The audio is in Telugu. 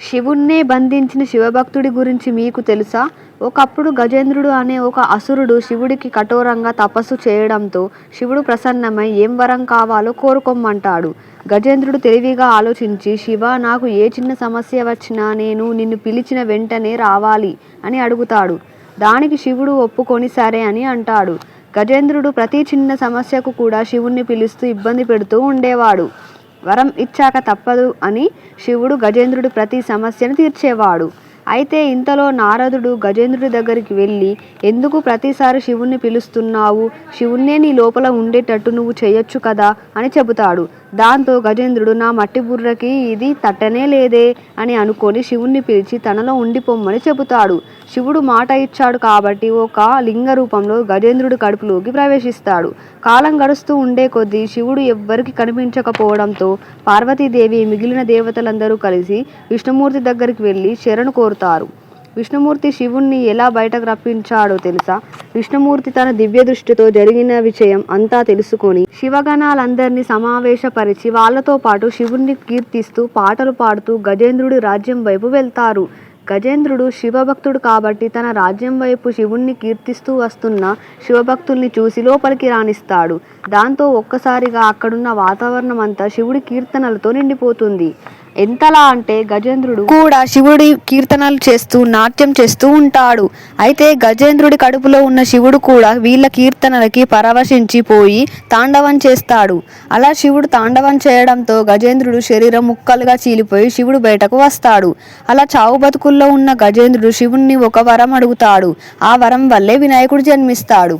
శివుణ్ణే బంధించిన శివభక్తుడి గురించి మీకు తెలుసా? ఒకప్పుడు గజేంద్రుడు అనే ఒక అసురుడు శివుడికి కఠోరంగా తపస్సు చేయడంతో శివుడు ప్రసన్నమై ఏం వరం కావాలో కోరుకోమంటాడు గజేంద్రుడు తెలివిగా ఆలోచించి శివ నాకు ఏ చిన్న సమస్య వచ్చినా నేను నిన్ను పిలిచిన వెంటనే రావాలి అని అడుగుతాడు. దానికి శివుడు ఒప్పుకొని సరే అని అంటాడు. గజేంద్రుడు ప్రతి చిన్న సమస్యకు కూడా శివుణ్ణి పిలుస్తూ ఇబ్బంది పెడుతూ ఉండేవాడు. వరం ఇచ్చాక తప్పదు అని శివుడు గజేంద్రుడు ప్రతి సమస్యను తీర్చేవాడు. అయితే ఇంతలో నారదుడు గజేంద్రుడి దగ్గరికి వెళ్ళి ఎందుకు ప్రతిసారి శివుణ్ణి పిలుస్తున్నావు? శివుణ్ణే నీ లోపల ఉండేటట్టు నువ్వు చేయొచ్చు కదా? అని చెబుతాడు. దాంతో గజేంద్రుడు నా మట్టి బుర్రకి ఇది తట్టనే లేదే అని అనుకొని శివుణ్ణి పిలిచి తనలో ఉండిపోమ్మని చెబుతాడు. శివుడు మాట ఇచ్చాడు కాబట్టి ఒక లింగ రూపంలో గజేంద్రుడి కడుపులోకి ప్రవేశిస్తాడు. కాలం గడుస్తూ ఉండే కొద్దీ శివుడు ఎవ్వరికి కనిపించకపోవడంతో పార్వతీదేవి మిగిలిన దేవతలందరూ కలిసి విష్ణుమూర్తి దగ్గరికి వెళ్ళి శరణు కోరుతారు. విష్ణుమూర్తి శివుణ్ణి ఎలా బయటకు రప్పించాడో తెలుసా? విష్ణుమూర్తి తన దివ్య దృష్టితో జరిగిన విషయం అంతా తెలుసుకొని శివగణాలందరినీ సమావేశపరిచి వాళ్ళతో పాటు శివుణ్ణి కీర్తిస్తూ పాటలు పాడుతూ గజేంద్రుడి రాజ్యం వైపు వెళ్తారు. గజేంద్రుడు శివభక్తుడు కాబట్టి తన రాజ్యం వైపు శివుణ్ణి కీర్తిస్తూ వస్తున్న శివభక్తుల్ని చూసి లోపలికి రాణిస్తాడు. దాంతో ఒక్కసారిగా అక్కడున్న వాతావరణం అంతా శివుడి కీర్తనలతో నిండిపోతుంది. ఎంతలా అంటే గజేంద్రుడు కూడా శివుడి కీర్తనలు చేస్తూ నాట్యం చేస్తూ ఉంటాడు. అయితే గజేంద్రుడి కడుపులో ఉన్న శివుడు కూడా వీళ్ళ కీర్తనలకి పరవశించి పోయి తాండవం చేస్తాడు. అలా శివుడు తాండవం చేయడంతో గజేంద్రుడు శరీరం ముక్కలుగా చీలిపోయి శివుడు బయటకు వస్తాడు. అలా చావు బతుకుల్లో ఉన్న గజేంద్రుడు శివుణ్ణి ఒక వరం అడుగుతాడు. ఆ వరం వల్లే వినాయకుడు జన్మిస్తాడు.